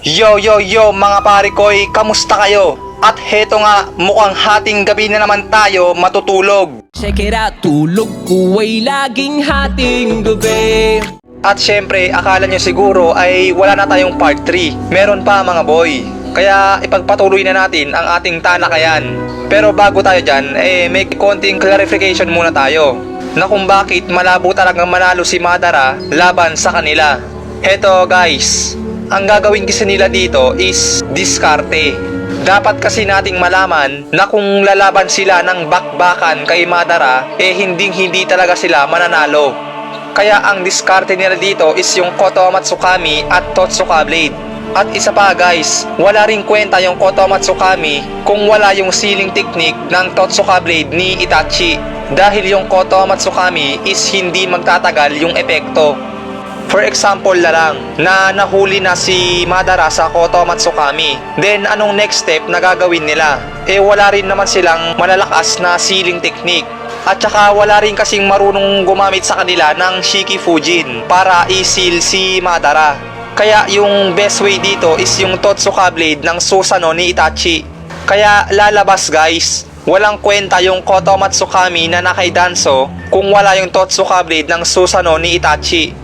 Yo yo yo mga pare koy, kamusta kayo? At heto nga, mukhang hating gabi na naman tayo matutulog. Check it out, tulog ko ay laging hating gabi At syempre, akala nyo siguro ay wala na tayong part 3. Meron pa mga boy. Kaya ipagpatuloy na natin ang ating talakayan. Pero bago tayo dyan, eh may konting clarification muna tayo. Na kung bakit malabo talagang manalo si Madara laban sa kanila. Heto guys, ang gagawin kasi nila dito is diskarte. Dapat kasi nating malaman na kung lalaban sila ng bakbakan kay Madara, eh hinding hindi talaga sila mananalo. Kaya ang diskarte nila dito is yung Koto Matsukami at Totsuka Blade. At isa pa guys, wala ring kwenta yung Koto Matsukami kung wala yung sealing technique ng Totsuka Blade ni Itachi. Dahil yung Koto Matsukami is hindi magtatagal yung epekto. For example na lang, na nahuli na si Madara sa Koto Matsukami. Then, anong next step na gagawin nila? Eh, wala rin naman silang malalakas na sealing technique. At saka wala rin kasing marunong gumamit sa kanila ng Shiki Fujin para i-seal si Madara. Kaya yung best way dito is yung Totsuka Blade ng Susanoo ni Itachi. Kaya lalabas guys, walang kwenta yung Koto Matsukami na nakaidanso kung wala yung Totsuka Blade ng Susanoo ni Itachi.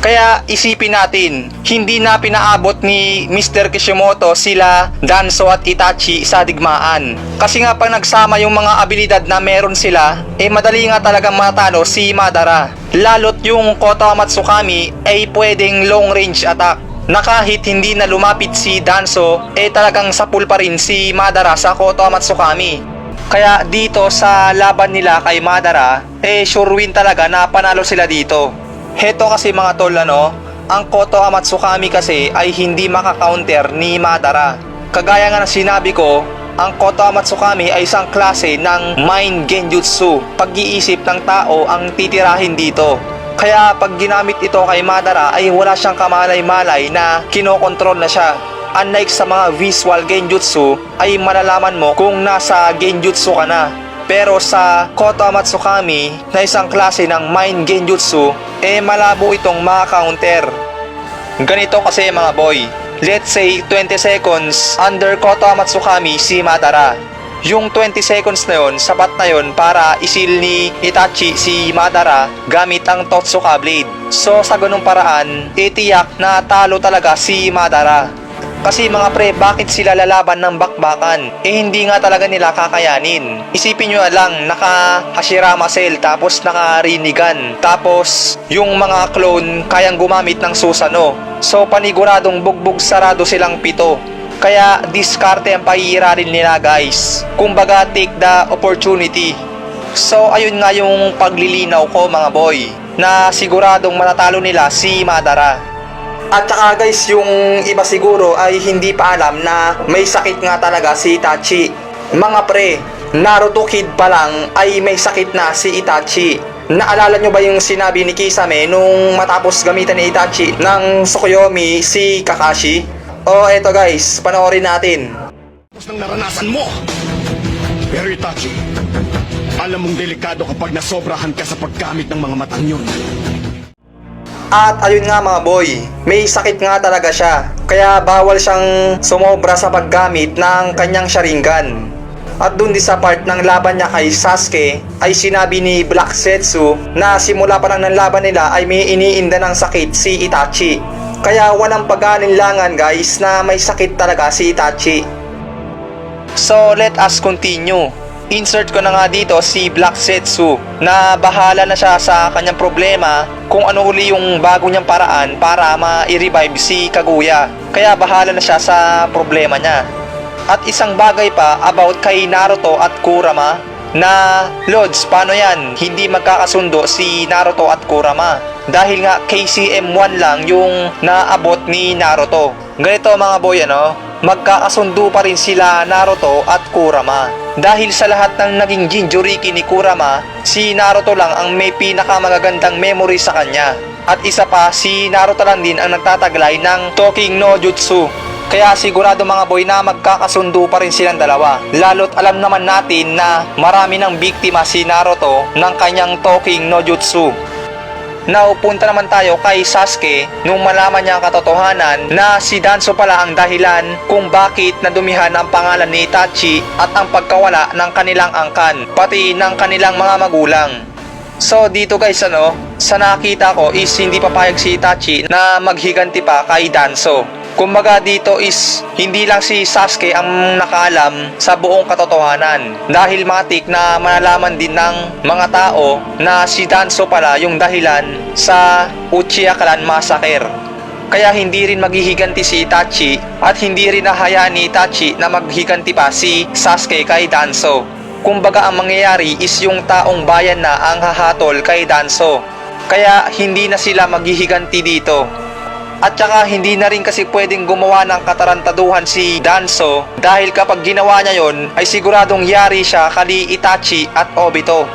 Kaya isipin natin, hindi na pinaabot ni Mr. Kishimoto sila Danso at Itachi sa digmaan. Kasi nga pag nagsama yung mga abilidad na meron sila, eh madali nga talagang matalo si Madara. Lalot yung Koto Matsukami ay pwedeng long range attack na kahit hindi na lumapit si Danso, eh talagang sapul pa rin si Madara sa Koto Matsukami. Kaya dito sa laban nila kay Madara, eh sure win talaga na panalo sila dito. Heto kasi mga tol ano, ang Koto Amatsukami kasi ay hindi makaka-counter ni Madara. Kagaya nga ng sinabi ko, ang Koto Amatsukami ay isang klase ng Mind Genjutsu. Pag-iisip ng tao ang titirahin dito. Kaya pag ginamit ito kay Madara ay wala siyang kamalay-malay na kinokontrol na siya. Unlike sa mga visual genjutsu ay malalaman mo kung nasa genjutsu ka na. Pero sa Koto Matsukami na isang klase ng Mind Genjutsu, eh malabo itong maka-counter. Ganito kasi mga boy, let's say 20 seconds under Koto Matsukami si Madara. Yung 20 seconds na yon, sapat na yon para isil ni Itachi si Madara gamit ang Totsuka Blade. So sa ganung paraan, itiyak na talo talaga si Madara. Kasi mga pre, bakit sila lalaban ng bakbakan? Eh hindi nga talaga nila kakayanin. Isipin nyo lang, naka Hashirama Cell, tapos naka Rinnegan, tapos yung mga clone kayang gumamit ng Susanoo. So paniguradong bugbog sarado silang pito. Kaya diskarte ang pahihirarin nila guys. Kumbaga take the opportunity. So ayun nga yung paglilinaw ko mga boy na siguradong matatalo nila si Madara. At saka guys, yung iba siguro ay hindi pa alam na may sakit nga talaga si Itachi. Mga pre, Naruto Kid pa lang ay may sakit na si Itachi. Naalala nyo ba yung sinabi ni Kisame nung matapos gamitan ni Itachi ng Tsukuyomi si Kakashi? O eto guys, panoorin natin. Tapos ng naranasan mo. Pero Itachi, alam mong delikado kapag nasobrahan ka sa paggamit ng mga matang yun. At ayun nga mga boy, may sakit nga talaga siya. Kaya bawal siyang sumobra sa paggamit ng kanyang Sharingan. At dun din sa part ng laban niya kay Sasuke ay sinabi ni Black Setsu na simula pa lang ng laban nila ay may iniinda ng sakit si Itachi. Kaya walang pag-aalinlangan guys na may sakit talaga si Itachi. So let us continue. Insert ko na nga dito si Black Setsu na bahala na siya sa kanyang problema kung ano uli yung bago niyang paraan para ma-revive si Kaguya. Kaya bahala na siya sa problema niya. At isang bagay pa about kay Naruto at Kurama na Lods, paano yan? Hindi magkakasundo si Naruto at Kurama. Dahil nga KCM1 lang yung naabot ni Naruto. Ganito mga boy ano, magkakasundo pa rin sila Naruto at Kurama. Dahil sa lahat ng naging Jinjuriki ni Kurama, si Naruto lang ang may pinakamagagandang memory sa kanya. At isa pa, si Naruto lang din ang nagtataglay ng Talking no Jutsu. Kaya sigurado mga boy na magkakasundo pa rin silang dalawa. Lalo't alam naman natin na marami ng biktima si Naruto ng kanyang Talking no Jutsu. Naupunta naman tayo kay Sasuke nung malaman niya ang katotohanan na si Danzo pala ang dahilan kung bakit nadumihan ang pangalan ni Itachi at ang pagkawala ng kanilang angkan, pati ng kanilang mga magulang. So dito guys ano, sa nakita ko is hindi papayag si Itachi na maghiganti pa kay Danzo. Kumbaga dito is hindi lang si Sasuke ang nakaalam sa buong katotohanan dahil matik na malalaman din ng mga tao na si Danzo pala yung dahilan sa Uchiha Clan Massacre. Kaya hindi rin maghihiganti si Itachi at hindi rin nahayaan ni Itachi na maghiganti pa si Sasuke kay Danzo. Kumbaga ang mangyayari is yung taong bayan na ang hahatol kay Danzo. Kaya hindi na sila maghihiganti dito. At saka hindi na rin kasi pwedeng gumawa ng katarantaduhan si Danzo dahil kapag ginawa niya yon ay siguradong yari siya kali Itachi at Obito.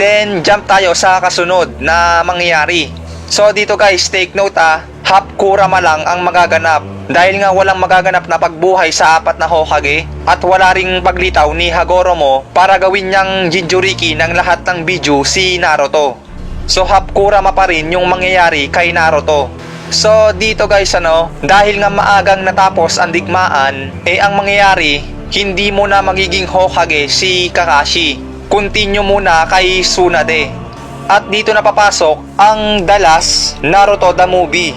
Then jump tayo sa kasunod na mangyayari. So dito guys, take note ah, half Kurama lang ang magaganap dahil nga walang magaganap na pagbuhay sa apat na Hokage at wala ring paglitaw ni Hagoromo para gawin niyang Jinchuriki ng lahat ng Biju si Naruto. So half Kurama pa rin yung mangyayari kay Naruto. So dito guys ano, dahil nga maagang natapos ang digmaan, eh ang mangyayari, hindi muna magiging Hokage si Kakashi. Continue muna kay Tsunade. At dito na papasok ang Last Naruto the Movie.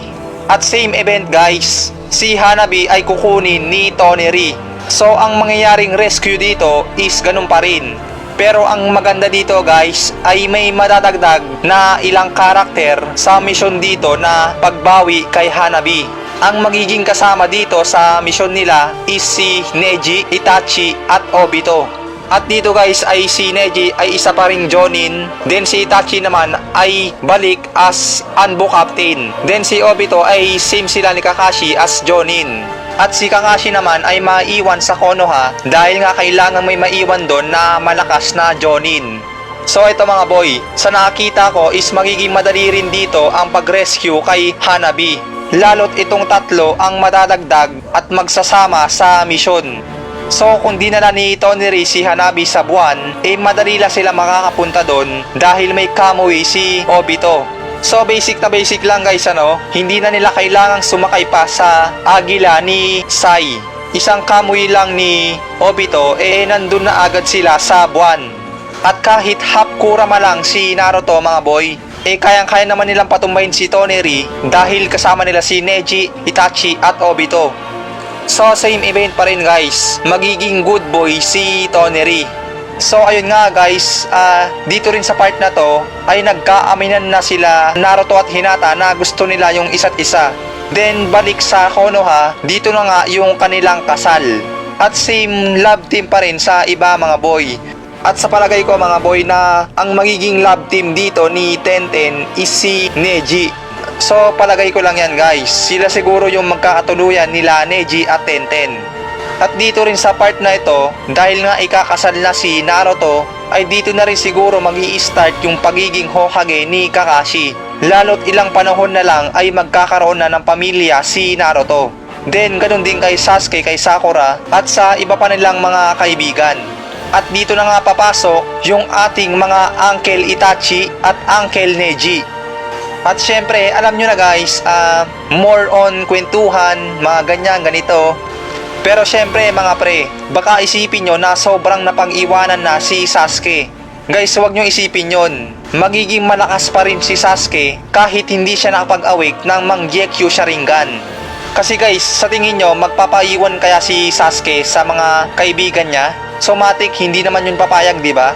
At same event guys, si Hanabi ay kukunin ni Toneri. So ang mangyayaring rescue dito is ganun pa rin. Pero ang maganda dito guys ay may madadagdag na ilang karakter sa mission dito na pagbawi kay Hanabi. Ang magiging kasama dito sa mission nila is si Neji, Itachi at Obito. At dito guys ay si Neji ay isa pa ring Jonin. Then si Itachi naman ay balik as Anbo Captain. Then si Obito ay same sila ni Kakashi as Jonin. At si Kakashi naman ay maiwan sa Konoha dahil nga kailangan may maiwan doon na malakas na Jonin. So ito mga boy, sa nakita ko is magiging madali rin dito ang pag-rescue kay Hanabi. Lalo't itong tatlo ang madadagdag at magsasama sa mission. So kung dinala ni Toneri si Hanabi sa buwan, eh madali lang sila makakapunta doon dahil may kamuy si Obito. So basic na basic lang guys ano, hindi na nila kailangang sumakay pa sa agila ni Sai. Isang kamuy lang ni Obito, eh nandun na agad sila sa buwan. At kahit half kurama lang si Naruto mga boy, eh kayang-kaya naman nilang patumbayin si Toneri dahil kasama nila si Neji, Itachi at Obito. So same event pa rin guys, magiging good boy si Toneri. So ayun nga guys, ah, dito rin sa part na to ay nagkaaminan na sila Naruto at Hinata na gusto nila yung isa't isa. Then balik sa Konoha, dito na nga yung kanilang kasal. At same love team pa rin sa iba mga boy. At sa palagay ko mga boy na ang magiging love team dito ni Tenten is si Neji. So palagay ko lang yan guys, sila siguro yung magkakatuluyan nila Neji at Tenten. At dito rin sa part na ito, dahil nga ikakasal na si Naruto, ay dito na rin siguro mag start yung pagiging Hokage ni Kakashi. Lalo't ilang panahon na lang ay magkakaroon na ng pamilya si Naruto. Then ganun din kay Sasuke, kay Sakura at sa iba pa nilang mga kaibigan. At dito na nga papasok yung ating mga Uncle Itachi at Uncle Neji. At syempre, alam nyo na guys, ah, more on kwentuhan, mga ganyan, ganito. Pero syempre mga pre, baka isipin nyo na sobrang napag-iwanan na si Sasuke. Guys, huwag nyo isipin yon. Magiging malakas pa rin si Sasuke kahit hindi siya nakapag-awake ng Mangyekyo Sharingan. Kasi guys, sa tingin nyo, magpapaiwan kaya si Sasuke sa mga kaibigan niya? So matik, hindi naman yun papayag, di ba?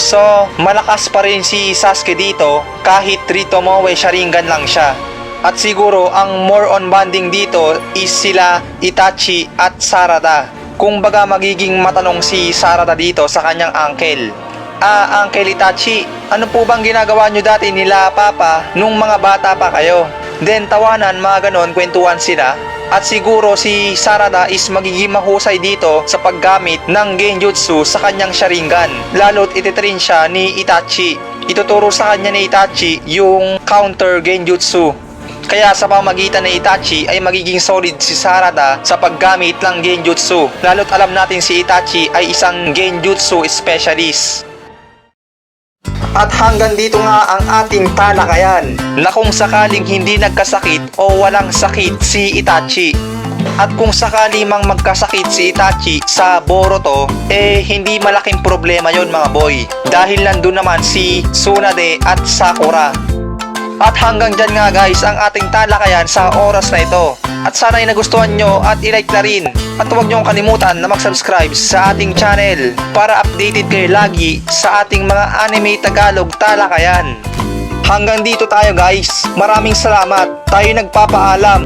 So, malakas pa rin si Sasuke dito kahit Ritomoe Sharingan lang siya. At siguro ang more on bonding dito is sila Itachi at Sarada. Kung baga magiging matanong si Sarada dito sa kanyang uncle. Ah, Uncle Itachi, ano po bang ginagawa nyo dati nila Papa nung mga bata pa kayo? Then tawanan, mga ganon, kwentuhan sila. At siguro si Sarada is magiging mahusay dito sa paggamit ng Genjutsu sa kanyang Sharingan. Lalo't ititrain siya ni Itachi. Ituturo sa kanya ni Itachi yung counter Genjutsu. Kaya sa pamagitan ng Itachi ay magiging solid si Sarada sa paggamit ng Genjutsu. Lalo't alam natin si Itachi ay isang Genjutsu specialist. At hanggang dito nga ang ating talakayan na kung sakaling hindi nagkasakit o walang sakit si Itachi. At kung sakali mang magkasakit si Itachi sa Boruto, eh hindi malaking problema yon mga boy. Dahil nandun naman si Tsunade at Sakura. At hanggang dyan nga guys ang ating talakayan sa oras na ito. At sana'y nagustuhan nyo at ilike na rin. At huwag nyo kalimutan na mag-subscribe sa ating channel para updated kayo lagi sa ating mga anime Tagalog talakayan. Hanggang dito tayo guys. Maraming salamat. Tayo nagpapaalam.